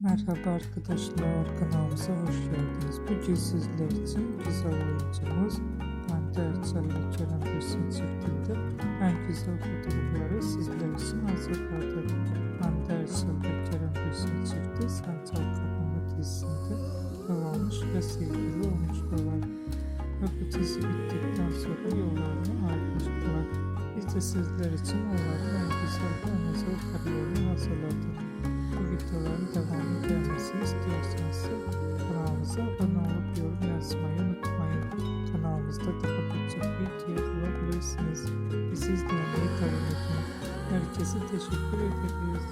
Merhaba arkadaşlar kanalımıza hoş geldiniz. Bugün sizler için güzel oyuncumuz Erçel ve Kerem Bürsin çiftinde en güzel fotoğrafları sizler için hazırladık. Erçel ve Kerem Bürsin çifti Sancal Kapama dizisinde yol ve sevgili olmuşlar. Ve bu dizi bittikten sonra yollarını ayrılmışlar. Biz de sizler için onların en güzel ve en siz dinlemeyi kabul etmeyi. Herkese teşekkür ederiz.